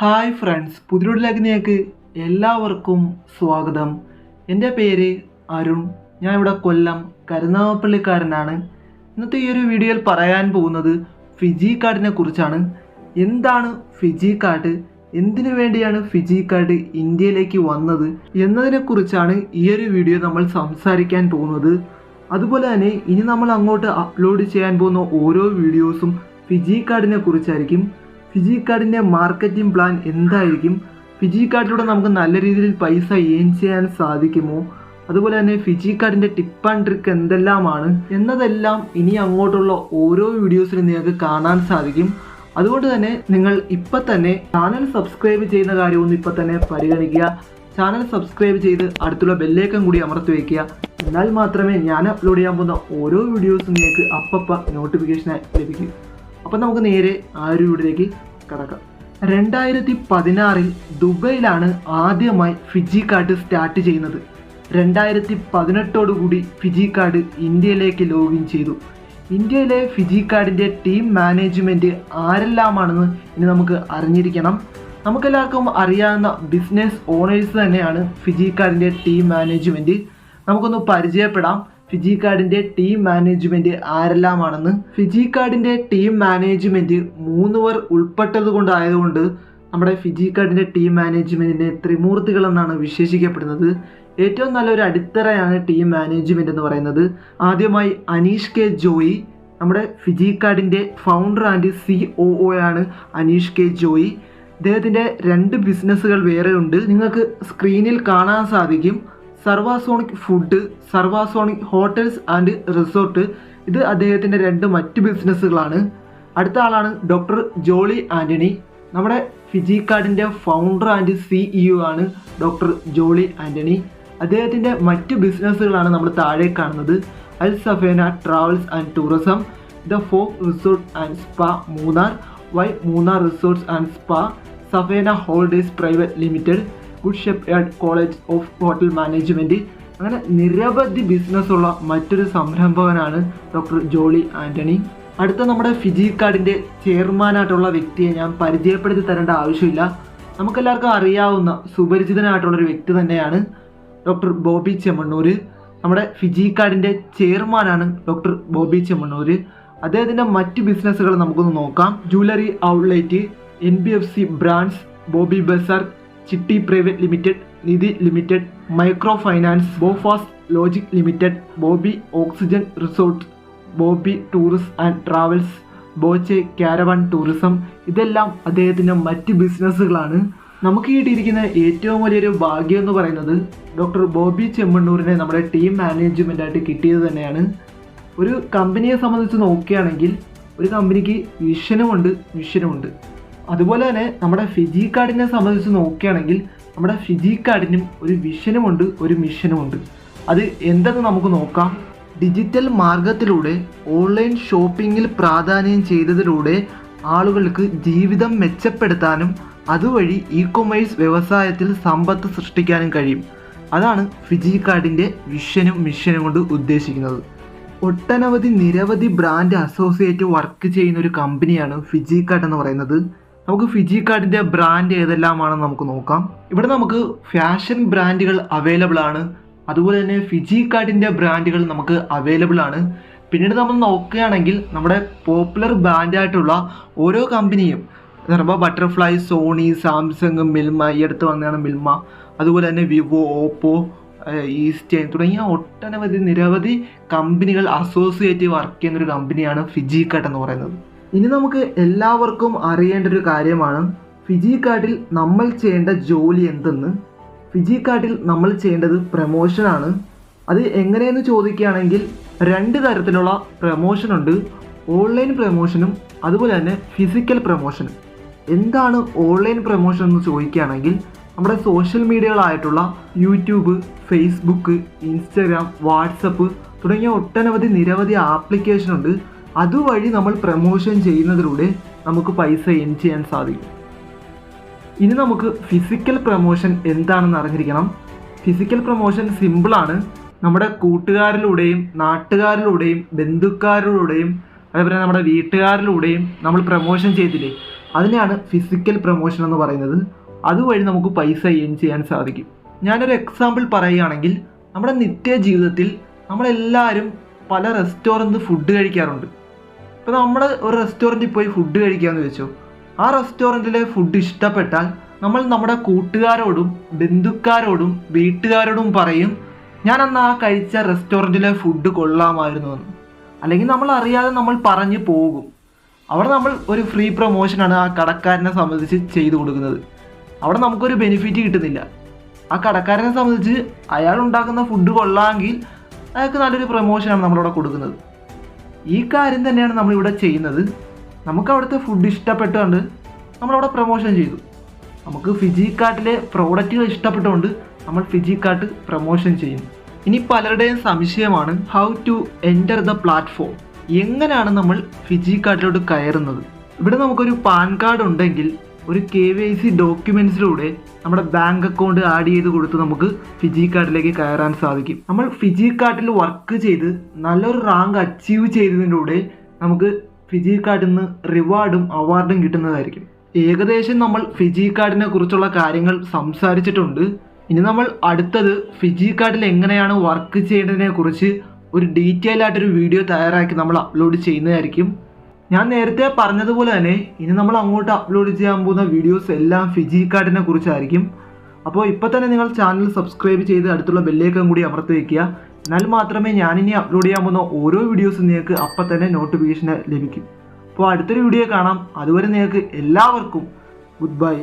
Hi friends പുതിരോടിലേക്ക് എല്ലാവർക്കും സ്വാഗതം. എന്റെ പേര് അരുൺ. ഞാൻ ഇവിടെ കൊല്ലം കരുനാഗപ്പള്ളിക്കാരനാണ്. ഇന്നത്തെ ഈ ഒരു വീഡിയോയിൽ പറയാൻ പോകുന്നത് ഫിജി കാർഡിനെ കുറിച്ചാണ്. എന്താണ് ഫിജി കാർഡ് എന്തിനു വേണ്ടിയാണ് ഫിജി കാർഡ് ഇന്ത്യയിലേക്ക് വന്നത്? എന്നതിനെക്കുറിച്ചാണ് ഈ ഒരു വീഡിയോ നമ്മൾ സംസാരിക്കാൻ പോകുന്നത്. അതുപോലെ തന്നെ ഇനി നമ്മൾ അങ്ങോട്ട് അപ്ലോഡ് ചെയ്യാൻ പോകുന്ന ഓരോ വീഡിയോസും ഫിജി കാർഡിനെ കുറിച്ചായിരിക്കും. ഫിജി കാർഡിന്റെ മാർക്കറ്റിംഗ് പ്ലാൻ എന്തായിരിക്കും? ഫിജി കാർഡിലൂടെ നമുക്ക് നല്ല രീതിയിൽ പൈസ ഏൺ ചെയ്യാൻ സാധിക്കുമോ? അതുപോലെ തന്നെ ഫിജി കാർഡിന്റെ ടിപ്പ് ആൻഡ് ട്രിക്ക് എന്തെല്ലാമാണ്? എന്നതെല്ലാം ഇനി അങ്ങോട്ടുള്ള ഓരോ വീഡിയോസിലും നിങ്ങൾക്ക് കാണാൻ സാധിക്കും. അതുകൊണ്ട് തന്നെ നിങ്ങൾ ഇപ്പം തന്നെ ചാനൽ സബ്സ്ക്രൈബ് ചെയ്യുന്ന കാര്യമൊന്നും ഇപ്പം തന്നെ പരിഗണിക്കുക. ചാനൽ സബ്സ്ക്രൈബ് ചെയ്ത് അടുത്തുള്ള ബെല്ലേക്കം കൂടി അമർത്തി വയ്ക്കുക എന്നാൽ മാത്രമേ ഞാൻ അപ്ലോഡ് ചെയ്യാൻ പോകുന്ന ഓരോ വീഡിയോസും നിങ്ങൾക്ക് അപ്പപ്പ നോട്ടിഫിക്കേഷനായി ലഭിക്കൂ. അപ്പം നമുക്ക് നേരെ ആ ഒരു വീടിലേക്ക് കടക്കാം. രണ്ടായിരത്തി പതിനാറിൽ ദുബൈയിലാണ് ആദ്യമായി ഫിജി കാർഡ് സ്റ്റാർട്ട് ചെയ്യുന്നത്. രണ്ടായിരത്തി പതിനെട്ടോടുകൂടി ഫിജി കാർഡ് ഇന്ത്യയിലേക്ക് ലോഗിൻ ചെയ്തു. ഇന്ത്യയിലെ ഫിജി കാർഡിന്റെ ടീം മാനേജ്മെന്റ് ആരെല്ലാമാണെന്ന് ഇനി നമുക്ക് അറിഞ്ഞിരിക്കണം. നമുക്കെല്ലാവർക്കും അറിയാവുന്ന ബിസിനസ് ഓണേഴ്സ് തന്നെയാണ് ഫിജി കാർഡിന്റെ ടീം മാനേജ്മെന്റ് നമുക്കൊന്ന് പരിചയപ്പെടാം. ഫിജി കാർഡിന്റെ ടീം മാനേജ്മെന്റ് ആരെല്ലാമാണെന്ന് ഫിജി കാർഡിന്റെ ടീം മാനേജ്മെന്റ് മൂന്ന് പേർ ഉൾപ്പെട്ടത് കൊണ്ടായതുകൊണ്ട് നമ്മുടെ ഫിജി കാർഡിന്റെ ടീം മാനേജ്മെന്റിനെ ത്രിമൂർത്തികൾ എന്നാണ് വിശേഷിക്കപ്പെടുന്നത്. ഏറ്റവും നല്ലൊരു അടിത്തറയാണ് ടീം മാനേജ്മെന്റ് എന്ന് പറയുന്നത്. ആദ്യമായി അനീഷ് കെ ജോയി നമ്മുടെ ഫിജി കാർഡിന്റെ founder and C O O ആണ് അനീഷ് കെ ജോയി. ഇദ്ദേഹത്തിന്റെ രണ്ട് ബിസിനസ്സുകൾ വേറെ ഉണ്ട് നിങ്ങൾക്ക് സ്ക്രീനിൽ കാണാൻ സാധിക്കും. Sarvasonic food Sarvasonic hotels and resort. ഇത് അദ്ദേഹത്തിന്റെ രണ്ട് മറ്റ് ബിസിനസ്സുകളാണ്. അടുത്ത ആളാണ് ഡോക്ടർ ജോളി ആന്റണി നമ്മുടെ ഫിജി കാർഡിന്റെ ഫൗണ്ടർ ആൻഡ് സിഇഒ ആണ് ഡോക്ടർ ജോളി ആന്റണി അദ്ദേഹത്തിന്റെ മറ്റ് ബിസിനസ്സുകളാണ് നമ്മൾ താഴെ കാണുന്നത്. Al Safena travels and tourism the Folk resort and spa Munnar Y Munnar resorts and spa Safena holidays private limited good shepherd college of hotel management അങ്ങനെ നിരവധി ബിസിനസ്സുള്ള മറ്റൊരു സംരംഭകനാണ് ഡോക്ടർ ജോളി ആന്റണി അടുത്ത നമ്മുടെ ഫിജി കാർഡിന്റെ ചെയർമാനായിട്ടുള്ള വ്യക്തിയെ ഞാൻ പരിചയപ്പെടുത്തി തരേണ്ട ആവശ്യമില്ല. നമുക്കെല്ലാവർക്കും അറിയാവുന്ന സുപരിചിതനായിട്ടുള്ളൊരു വ്യക്തി തന്നെയാണ് ഡോക്ടർ ബോബി ചെമ്മണ്ണൂർ നമ്മുടെ ഫിജി കാർഡിന്റെ ചെയർമാനാണ് ഡോക്ടർ ബോബി ചെമ്മണ്ണൂർ അദ്ദേഹത്തിന്റെ മറ്റ് ബിസിനസ്സുകൾ നമുക്കൊന്ന് നോക്കാം. Jewellery outlet N B F C brands Boby Bazaar chitty private limited Nidhi limited micro finance ബോഫാസ് logic limited Boby oxygen resort Boby tourist and travels Boche caravan tourism ഇതെല്ലാം അദ്ദേഹത്തിന്റെ മറ്റ് ബിസിനസ്സുകളാണ് നമുക്ക് കിട്ടിയിരിക്കുന്ന ഏറ്റവും വലിയൊരു ഭാഗ്യം എന്ന് പറയുന്നത് ഡോക്ടർ ബോബി ചെമ്മണ്ണൂരിനെ നമ്മുടെ ടീം മാനേജ്മെന്റായിട്ട് കിട്ടിയത് തന്നെയാണ്. ഒരു കമ്പനിയെ സംബന്ധിച്ച് നോക്കുകയാണെങ്കിൽ ഒരു കമ്പനിക്ക് വിഷനുമുണ്ട് മിഷനുമുണ്ട് അതുപോലെ തന്നെ നമ്മുടെ ഫിജി കാർഡിനെ സംബന്ധിച്ച് നോക്കുകയാണെങ്കിൽ നമ്മുടെ ഫിജി കാർഡിനും ഒരു വിഷനുമുണ്ട് ഒരു മിഷനുമുണ്ട് അത് എന്തെന്ന് നമുക്ക് നോക്കാം? ഡിജിറ്റൽ മാർഗത്തിലൂടെ ഓൺലൈൻ ഷോപ്പിങ്ങിൽ പ്രാധാന്യം ചെയ്തതിലൂടെ ആളുകൾക്ക് ജീവിതം മെച്ചപ്പെടുത്താനും അതുവഴി ഇ കൊമേഴ്സ് വ്യവസായത്തിൽ സമ്പത്ത് സൃഷ്ടിക്കാനും കഴിയും. അതാണ് ഫിജി കാർഡിന്റെ വിഷനും മിഷനും കൊണ്ട് ഉദ്ദേശിക്കുന്നത്. ഒട്ടനവധി നിരവധി ബ്രാൻഡ് അസോസിയേറ്റ് വർക്ക് ചെയ്യുന്ന ഒരു കമ്പനിയാണ് ഫിജി കാർഡ് എന്ന് പറയുന്നത്. നമുക്ക് ഫിജി കാർഡിന്റെ ബ്രാൻഡ് ഏതെല്ലാമാണെന്ന് നമുക്ക് നോക്കാം. ഇവിടെ നമുക്ക് ഫാഷൻ ബ്രാൻഡുകൾ അവൈലബിൾ ആണ്. അതുപോലെ തന്നെ ഫിജി കാർഡിന്റെ ബ്രാൻഡുകൾ നമുക്ക് അവൈലബിൾ ആണ്. പിന്നീട് നമ്മൾ നോക്കുകയാണെങ്കിൽ നമ്മുടെ പോപ്പുലർ ബ്രാൻഡായിട്ടുള്ള ഓരോ കമ്പനിയും പറയുമ്പോൾ ബട്ടർഫ്ലൈ സോണി സാംസങ് മിൽമ ഈ അടുത്ത് വന്നതാണ് മിൽമ. അതുപോലെ തന്നെ വിവോ ഓപ്പോ ഈസ്റ്റേൺ തുടങ്ങിയ ഒട്ടനവധി നിരവധി കമ്പനികൾ അസോസിയേറ്റ് വർക്ക് ചെയ്യുന്ന ഒരു കമ്പനിയാണ് ഫിജി കാർഡ് എന്ന് പറയുന്നത്. ഇനി നമുക്ക് എല്ലാവർക്കും അറിയേണ്ട ഒരു കാര്യമാണ്. ഫിജി കാർഡിൽ നമ്മൾ ചെയ്യേണ്ട ജോലി എന്തെന്ന്. ഫിജി കാർഡിൽ നമ്മൾ ചെയ്യേണ്ടത് പ്രമോഷനാണ് അത് എങ്ങനെയെന്ന് ചോദിക്കുകയാണെങ്കിൽ രണ്ട് തരത്തിലുള്ള പ്രമോഷൻ ഉണ്ട്. ഓൺലൈൻ പ്രമോഷനും അതുപോലെ തന്നെ ഫിസിക്കൽ പ്രമോഷനും എന്താണ് ഓൺലൈൻ പ്രമോഷൻ എന്ന് ചോദിക്കുകയാണെങ്കിൽ നമ്മുടെ സോഷ്യൽ മീഡിയകളായിട്ടുള്ള യൂട്യൂബ് ഫേസ്ബുക്ക് ഇൻസ്റ്റഗ്രാം വാട്സപ്പ് തുടങ്ങിയ ഒട്ടനവധി നിരവധി ആപ്ലിക്കേഷൻ ഉണ്ട്. അതുവഴി നമ്മൾ പ്രമോഷൻ ചെയ്യുന്നതിലൂടെ നമുക്ക് പൈസ എൻ ചെയ്യാൻ സാധിക്കും. ഇനി നമുക്ക് ഫിസിക്കൽ പ്രമോഷൻ എന്താണെന്ന് അറിഞ്ഞിരിക്കണം. ഫിസിക്കൽ പ്രമോഷൻ സിമ്പിളാണ് നമ്മുടെ കൂട്ടുകാരിലൂടെയും നാട്ടുകാരിലൂടെയും ബന്ധുക്കാരിലൂടെയും അതേപോലെ നമ്മുടെ വീട്ടുകാരിലൂടെയും നമ്മൾ പ്രമോഷൻ ചെയ്തില്ലേ? അതിനെയാണ് ഫിസിക്കൽ പ്രൊമോഷൻ എന്ന് പറയുന്നത്. അതുവഴി നമുക്ക് പൈസ ഏൺ ചെയ്യാൻ സാധിക്കും. ഞാനൊരു എക്സാമ്പിൾ പറയുകയാണെങ്കിൽ നമ്മുടെ നിത്യ ജീവിതത്തിൽ നമ്മളെല്ലാവരും പല റെസ്റ്റോറന്റ് ഫുഡ് കഴിക്കാറുണ്ട്. ഇപ്പോൾ നമ്മൾ ഒരു റെസ്റ്റോറന്റിൽ പോയി ഫുഡ് കഴിക്കാമെന്ന് വെച്ചു. ആ റെസ്റ്റോറന്റിലെ ഫുഡ് ഇഷ്ടപ്പെട്ടാൽ നമ്മൾ നമ്മുടെ കൂട്ടുകാരോടും ബന്ധുക്കാരോടും വീട്ടുകാരോടും പറയും ഞാൻ അന്ന് ആ കഴിച്ച റെസ്റ്റോറന്റിലെ ഫുഡ് കൊള്ളാമായിരുന്നു എന്ന്. അല്ലെങ്കിൽ നമ്മൾ അറിയാതെ നമ്മൾ പറഞ്ഞു പോകും. അവിടെ നമ്മൾ ഒരു ഫ്രീ പ്രൊമോഷനാണ് ആ കടക്കാരനെ സംബന്ധിച്ച് ചെയ്തു കൊടുക്കുന്നത്. അവിടെ നമുക്കൊരു ബെനിഫിറ്റ് കിട്ടുന്നില്ല. ആ കടക്കാരനെ സംബന്ധിച്ച് അയാൾ ഉണ്ടാക്കുന്ന ഫുഡ് കൊള്ളാമെങ്കിൽ അയാൾക്ക് നല്ലൊരു പ്രൊമോഷനാണ് നമ്മളവിടെ കൊടുക്കുന്നത്. ഈ കാര്യം തന്നെയാണ് നമ്മളിവിടെ ചെയ്യുന്നത്. നമുക്ക് അവിടുത്തെ ഫുഡ് ഇഷ്ടപ്പെട്ടുകൊണ്ട് നമ്മളവിടെ പ്രൊമോഷൻ ചെയ്തു. നമുക്ക് ഫിജി കാർട്ടിലെ പ്രോഡക്റ്റുകൾ ഇഷ്ടപ്പെട്ടുകൊണ്ട് നമ്മൾ ഫിജി കാർട്ട് പ്രൊമോഷൻ ചെയ്യും ഇനി പലരുടെയും സംശയമാണ് how to enter the platform എങ്ങനെയാണ് നമ്മൾ ഫിജി കാർട്ടിലോട്ട് കയറുന്നത്? ഇവിടെ നമുക്കൊരു പാൻ കാർഡ് ഉണ്ടെങ്കിൽ ഒരു കെ വൈ സി ഡോക്യുമെൻസിലൂടെ നമ്മുടെ ബാങ്ക് അക്കൗണ്ട് ആഡ് ചെയ്ത് കൊടുത്ത് നമുക്ക് ഫിജി കാർഡിലേക്ക് കയറാൻ സാധിക്കും. നമ്മൾ ഫിജി കാർഡിൽ വർക്ക് ചെയ്ത് നല്ലൊരു റാങ്ക് അച്ചീവ് ചെയ്തതിലൂടെ നമുക്ക് ഫിജി കാർഡിൽ നിന്ന് റിവാർഡും അവാർഡും കിട്ടുന്നതായിരിക്കും. ഏകദേശം നമ്മൾ ഫിജി കാർഡിനെ കുറിച്ചുള്ള കാര്യങ്ങൾ സംസാരിച്ചിട്ടുണ്ട്. ഇനി നമ്മൾ അടുത്തത് ഫിജി കാർഡിൽ എങ്ങനെയാണ് വർക്ക് ചെയ്യേണ്ടതിനെ കുറിച്ച് ഒരു ഡീറ്റെയിൽ ആയിട്ടൊരു വീഡിയോ തയ്യാറാക്കി നമ്മൾ അപ്ലോഡ് ചെയ്യുന്നതായിരിക്കും. ഞാൻ നേരത്തെ പറഞ്ഞതുപോലെ തന്നെ ഇനി നമ്മൾ അങ്ങോട്ട് അപ്ലോഡ് ചെയ്യാൻ പോകുന്ന വീഡിയോസ് എല്ലാം ഫിജി കാർഡിനെ കുറിച്ചായിരിക്കും. അപ്പോൾ ഇപ്പോൾ തന്നെ നിങ്ങൾ ചാനൽ സബ്സ്ക്രൈബ് ചെയ്ത് അടുത്തുള്ള ബെല്ലേക്കും കൂടി അമർത്തി വയ്ക്കുക എന്നാൽ മാത്രമേ ഞാനിനി അപ്ലോഡ് ചെയ്യാൻ പോകുന്ന ഓരോ വീഡിയോസും നിങ്ങൾക്ക് അപ്പം തന്നെ നോട്ടിഫിക്കേഷൻ ലഭിക്കും. അപ്പോൾ അടുത്തൊരു വീഡിയോ കാണാം. അതുവരെ നിങ്ങൾക്ക് എല്ലാവർക്കും ഗുഡ് ബൈ